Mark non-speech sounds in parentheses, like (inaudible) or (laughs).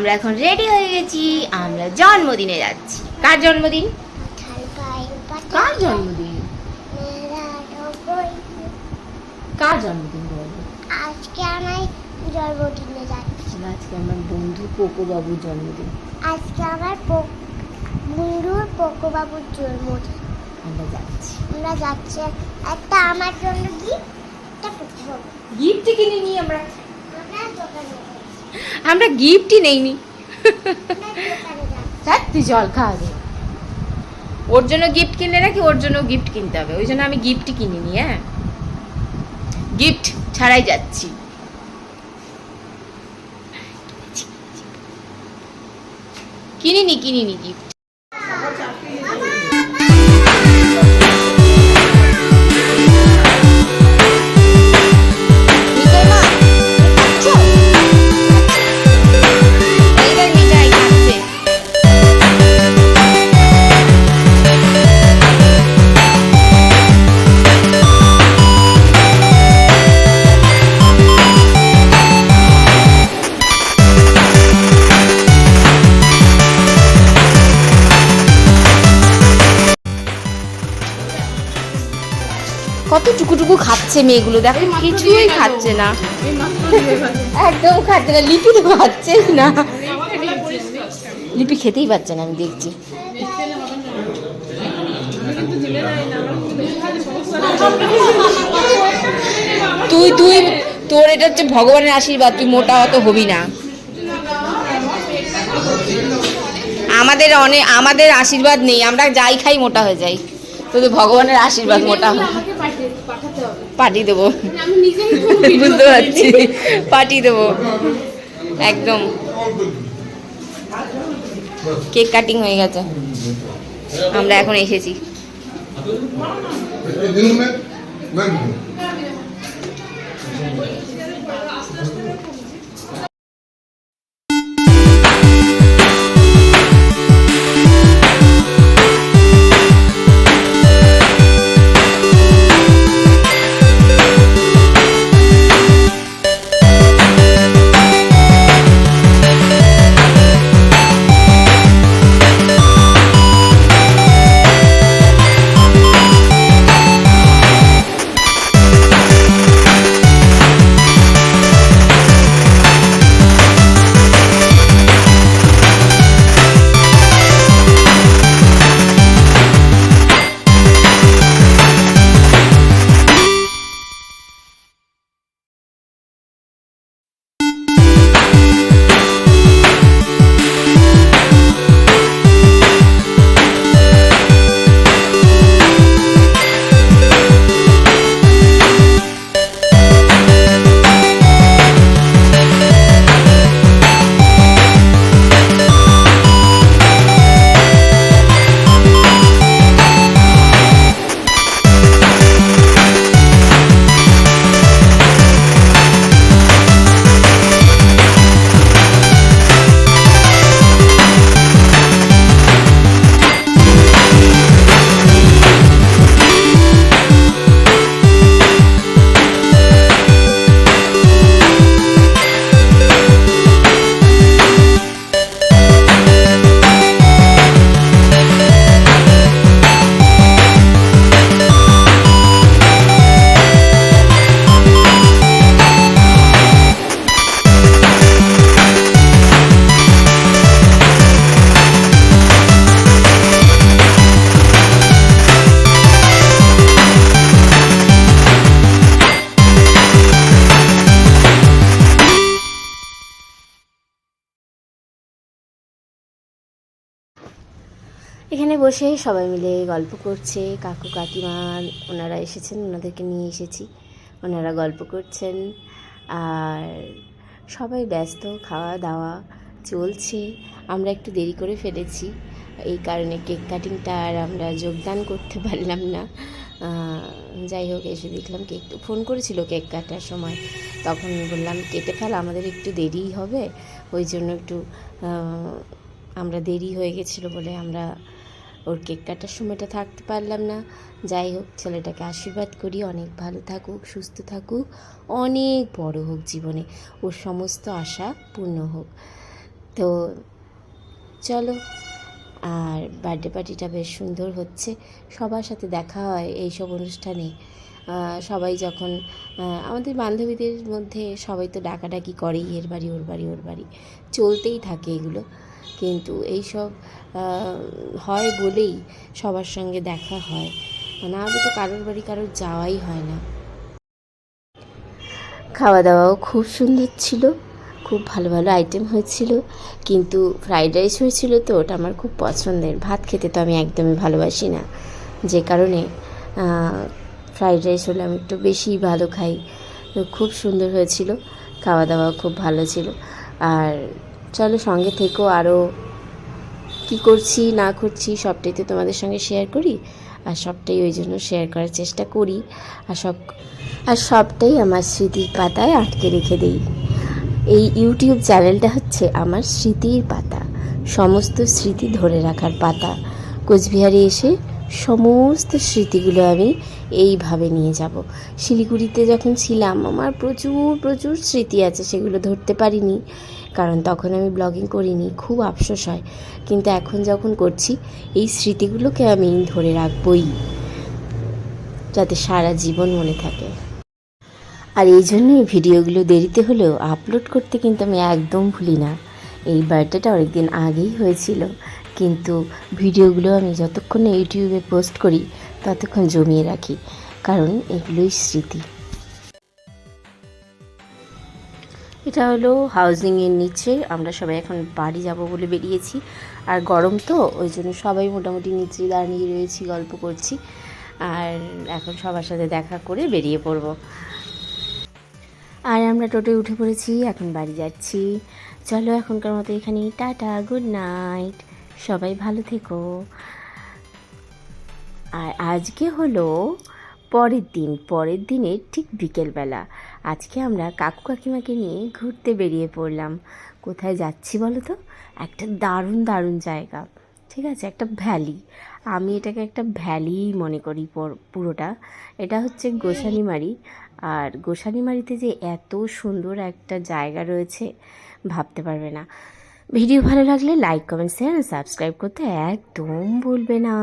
আমরা এখন রেডি হয়ে গেছি আমরা জন্মদিনে যাচ্ছি। কার জন্মদিন? কার জন্মদিন? কার জন্মদিন বলব আজকে আমি জন্মদিনে যাচ্ছি। আজকে আমার বন্ধু কোকো বাবুর জন্মদিন। আজকে আমার বন্ধুর পকোবাবুর জন্মদিন। আমরা যাচ্ছি। আমরা যাচ্ছি একটা আমার জন্য কি একটা পকোবাবু গিফট কিনে নিই আমরা। আমরা দোকানে। আমরা গিফটই নেইনি। দেখ তুই জল খাওয়া আগে। ওর জন্য গিফট কিনলে নাকি ওর জন্য গিফট কিনতে হবে? ওই জন্য আমি গিফটই কিনিনি হ্যাঁ? গিফট ছাড়াই যাচ্ছি। কিনিনি কিনিনি গিফট। কত খাচ্ছে মেয়েগুলো, দেখো, কিছুই খাচ্ছে না। একদম খাচ্ছে না, লিপি তো খাচ্ছে না। লিপি খেতেই পাচ্ছে না, আমি দেখছি। তুই তুই, তোর এটা হচ্ছে ভগবানের আশীর্বাদ, তুই মোটা অত হবি না। আমাদের অনেক আমাদের আশীর্বাদ নেই, আমরা যাই খাই মোটা হয়ে যাই। তোদের ভগবানের আশীর্বাদ মোটা হয় পাঠিয়ে দেবো। (laughs) বুঝতে পারছি। পাঠিয়ে দেবো। একদম। কেক কাটিং হয়ে গেছে। আমরা এখন এসেছি। এখানে বসে সবাই মিলে গল্প করছে। কাকু কাকিমা, ওনারা এসেছেন, ওনাদেরকে নিয়ে এসেছি। ওনারা গল্প করছেন। আর সবাই ব্যস্ত খাওয়া দাওয়া চলছে। আমরা একটু দেরি করে ফেলেছি। এই কারণে কেক কাটিংটা আর আমরা যোগদান করতে পারলাম না। যাই হোক, এসে দেখলাম কেক ফোন করেছিল কেক কাটার সময়। তখন বললাম, কেটে ফেল, আমাদের একটু দেরিই হবে। ওই জন্য একটু আমরা দেরি হয়ে গেছিল বলে আমরা ওর কেক কাটার সময়টা থাকতে পারলাম না। যাই হোক, ছেলেটাকে আশীর্বাদ করি, অনেক ভালো থাকুক, সুস্থ থাকুক, অনেক বড় হোক জীবনে। ওর সমস্ত আশা পূর্ণ হোক। তো চলো, আর বার্থডে পার্টিটা বেশ সুন্দর হচ্ছে। সবার সাথে দেখা হয় এইসব অনুষ্ঠানে। সবাই যখন আমাদের বান্ধবীদের মধ্যে সবাই তো ডাকাডাকি করেই, এর বাড়ি, ওর বাড়ি ওর বাড়ি। চলতেই থাকে এগুলো। কিন্তু এইসব হয় বলেই সবার সঙ্গে দেখা হয়। না হলে তো কারোর বাড়ি কারোর যাওয়াই হয় না। খাওয়া দাওয়াও খুব সুন্দর ছিল, খুব ভালো ভালো আইটেম হয়েছিল। কিন্তু ফ্রাইড রাইস হয়েছিল তো, ওটা আমার খুব পছন্দের। ভাত খেতে তো আমি একদমই ভালোবাসি না। যে কারণে ফ্রাইড রাইস হলে আমি একটু বেশি ভালো খাই। তো খুব সুন্দর হয়েছিল খাওয়া দাওয়া খুব ভালো ছিল। আর চলো সঙ্গে থেকেও আরও কী করছি, না করছি, সবটাই তো তোমাদের সঙ্গে শেয়ার করি। আর সবটাই ওই জন্য শেয়ার করার চেষ্টা করি। আর সব, আর সবটাই আমার স্মৃতির পাতায় আটকে রেখে দিই। এই ইউটিউব চ্যানেলটা হচ্ছে আমার স্মৃতির পাতা। সমস্ত স্মৃতি ধরে রাখার পাতা। কোচবিহারে এসে সমস্ত স্মৃতিগুলো আমি এইভাবে নিয়ে যাব। শিলিগুড়িতে যখন ছিলাম, আমার প্রচুর প্রচুর স্মৃতি আছে, সেগুলো ধরতে পারিনি। কারণ তখন আমি ব্লগিং করিনি, খুব আফসোস হয়। কিন্তু এখন যখন করছি, এই স্মৃতিগুলোকে আমি ধরে রাখবই। যাতে সারা জীবন মনে থাকে। আর এই জন্যই ভিডিওগুলো দেরিতে হলেও আপলোড করতে কিন্তু আমি একদম ভুলি না। এই বার্থডেটা অনেকদিন আগেই হয়েছিল। কিন্তু ভিডিওগুলো আমি যতক্ষণ ইউটিউবে পোস্ট করি ততক্ষণ জমিয়ে রাখি, কারণ এগুলোই স্মৃতি। এটা হলো হাউজিংয়ের নিচে, আমরা সবাই এখন বাড়ি যাব বলে বেরিয়েছি। আর গরম তো, ওই জন্য সবাই মোটামুটি নিচে দাঁড়িয়ে রয়েছি, গল্প করছি। আর এখন সবার সাথে দেখা করে বেরিয়ে পড়ব। আর আমরা টোটোয় উঠে পড়েছি, এখন বাড়ি যাচ্ছি। চলো এখনকার মতো এখানেই, টাটা গুড নাইট সবাই ভালো থেকো। আর আজকে হলো পরের দিন, পরের দিনের ঠিক বিকেলবেলা। আজকে আমরা কাকু কাকিমাকে নিয়ে ঘুরতে বেরিয়ে পড়লাম। কোথায় যাচ্ছি বলো তো? একটা দারুণ দারুণ জায়গা। ঠিক আছে, একটা ভ্যালি। আমি এটাকে একটা ভ্যালিই মনে করি পর- পুরোটা। এটা হচ্ছে গোসানিমারি। আর গোসানিমারিতে যে এত সুন্দর একটা জায়গা রয়েছে, ভাবতে পারবে না। ভিডিও ভালো লাগলে লাইক, কমেন্ট, শেয়ার, সাবস্ক্রাইব করতে একদম ভুলবে না।